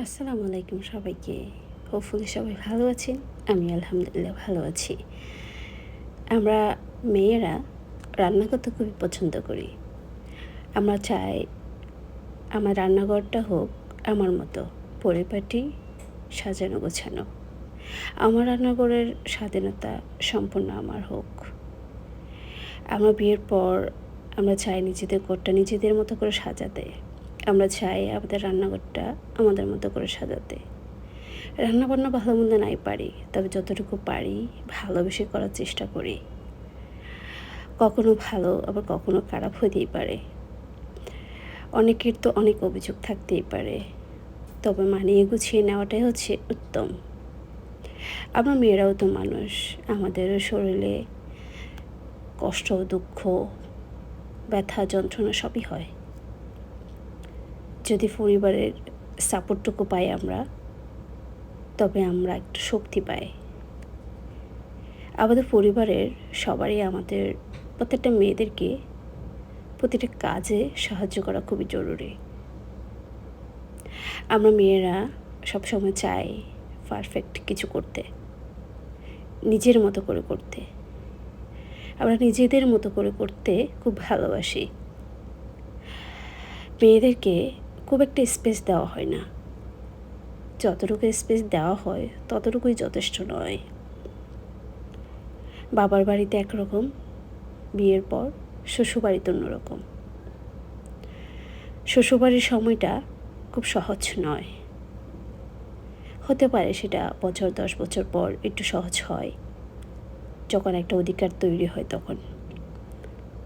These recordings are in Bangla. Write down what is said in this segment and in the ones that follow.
আসসালামু আলাইকুম সবাইকে। হোপফুলি সবাই ভালো আছেন। আমি আলহামদুলিল্লাহ ভালো আছি। আমরা মেয়েরা রান্না করতে খুবই পছন্দ করি। আমরা চাই আমার রান্নাঘরটা হোক আমার মতো পরিপাটি, সাজানো গোছানো। আমার রান্নাঘরের স্বাধীনতা সম্পূর্ণ আমার হোক। আমরা বিয়ের পর আমরা চাই নিজেদের ঘরটা নিজেদের মতো করে সাজাতে। আমরা চাই আমাদের রান্নাঘরটা আমাদের মতো করে সাজাতে। রান্না বান্না ভালো মন্দ নাই পারি, তবে যতটুকু পারি ভালোবেসে করার চেষ্টা করি। কখনো ভালো, আবার কখনো খারাপ হতেই পারে। অনেকের তো অনেক অভিযোগ থাকতেই পারে, তবে মানিয়ে গুছিয়ে নেওয়াটাই হচ্ছে উত্তম। আমরা মেয়েরাও তো মানুষ আমাদেরও শরীরে কষ্ট, দুঃখ, ব্যথা, যন্ত্রণা সবই হয়। যদি পরিবারের সাপোর্টটুকু পাই আমরা, তবে আমরা একটু শক্তি পাই। আমাদের পরিবারের সবারই আমাদের প্রত্যেকটা মেয়েদেরকে প্রতিটা কাজে সাহায্য করা খুবই জরুরি। আমরা মেয়েরা সবসময় চাই পারফেক্ট কিছু করতে, নিজের মতো করে করতে। আমরা নিজেদের মতো করে করতে খুব ভালোবাসি। মেয়েদেরকে খুব একটা স্পেস দেওয়া হয় না। যতটুকু স্পেস দেওয়া হয়, ততটুকুই যথেষ্ট নয়। বাবার বাড়িতে একরকম, বিয়ের পর শ্বশুরবাড়িতে অন্যরকম। শ্বশুরবাড়ির সময়টা খুব সহজ নয়। হতে পারে সেটা বছর, দশ বছর পর একটু সহজ হয়। যখন একটা অধিকার তৈরি হয় তখন।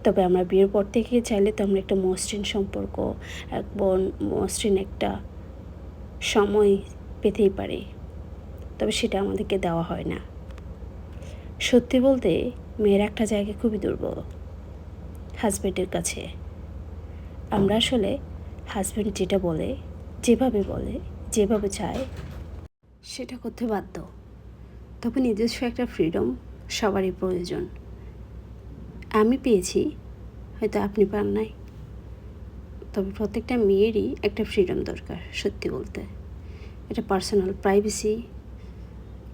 তবে আমরা বিয়ের পর থেকে চাইলে তো আমরা একটা মসৃণ সম্পর্ক এক বন মসৃণ একটা সময় পেতেই পারি। তবে সেটা আমাদেরকে দেওয়া হয় না। সত্যি বলতে, মেয়ের একটা জায়গা খুবই দুর্বল, হাজব্যান্ডের কাছে। আমরা আসলে হাজব্যান্ড যেটা বলে, যেভাবে বলে, যেভাবে চায়, সেটা করতে বাধ্য। তবে নিজস্ব একটা ফ্রিডম সবারই প্রয়োজন। আমি পেয়েছি, হয়তো আপনি পান নাই। তবে প্রত্যেকটা মেয়েরই একটা ফ্রিডম দরকার, সত্যি বলতে। এটা পার্সোনাল প্রাইভেসি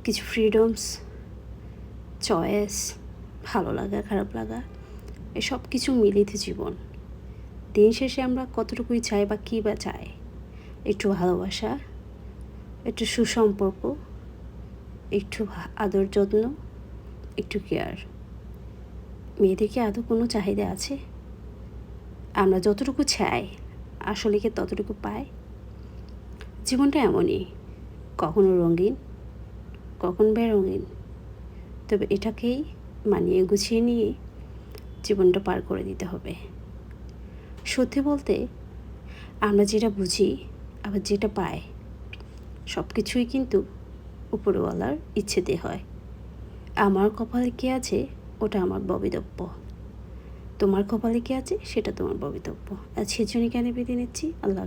কিছু ফ্রিডমস চয়েস ভালো লাগা, খারাপ লাগা এসব কিছু মিলিত জীবন। দিন শেষে আমরা কতটুকুই চাই বা কী বা চাই? একটু ভালোবাসা, একটু সুসম্পর্ক, একটু আদর যত্ন, একটু কেয়ার মেয়েদের কি আদৌ কোনো চাহিদা আছে? আমরা যতটুকু চাই, আসলে কি ততটুকু পাই জীবনটা এমনই, কখনো রঙিন, কখন বেরঙিন। তবে এটাকেই মানিয়ে গুছিয়ে নিয়ে জীবনটা পার করে দিতে হবে। সত্যি বলতে, আমরা যেটা বুঝি, আবার যেটা পাই সব কিছুই কিন্তু উপরওয়ালার ইচ্ছেতে হয়। আমার কপালে কি আছে ওটা আমার ববিতব্য তোমার কপালে কি আছে? সেটা তোমার ববিতব্য আর সেজন্য কেন বেঁধে নিচ্ছি? আল্লাহ